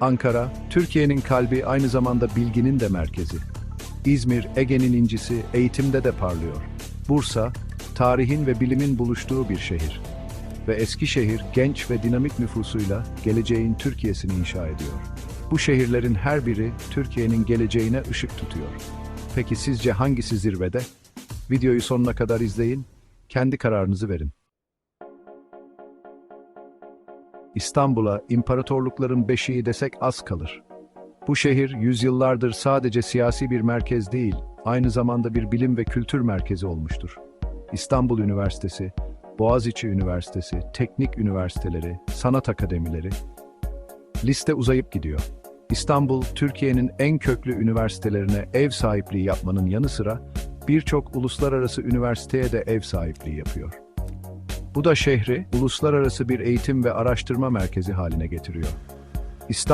Ankara, Türkiye'nin kalbi aynı zamanda bilginin de merkezi. İzmir, Ege'nin incisi, eğitimde de parlıyor. Bursa, tarihin ve bilimin buluştuğu bir şehir. Ve Eskişehir, genç ve dinamik nüfusuyla geleceğin Türkiye'sini inşa ediyor. Bu şehirlerin her biri Türkiye'nin geleceğine ışık tutuyor. Peki sizce hangisi zirvede? Videoyu sonuna kadar izleyin, kendi kararınızı verin. İstanbul'a imparatorlukların beşiği desek az kalır. Bu şehir yüzyıllardır sadece siyasi bir merkez değil, aynı zamanda bir bilim ve kültür merkezi olmuştur. İstanbul Üniversitesi, Boğaziçi Üniversitesi, teknik üniversiteleri, sanat akademileri, liste uzayıp gidiyor. İstanbul, Türkiye'nin en köklü üniversitelerine ev sahipliği yapmanın yanı sıra birçok uluslararası üniversiteye de ev sahipliği yapıyor. Bu da şehri uluslararası bir eğitim ve araştırma merkezi haline getiriyor. İstanbul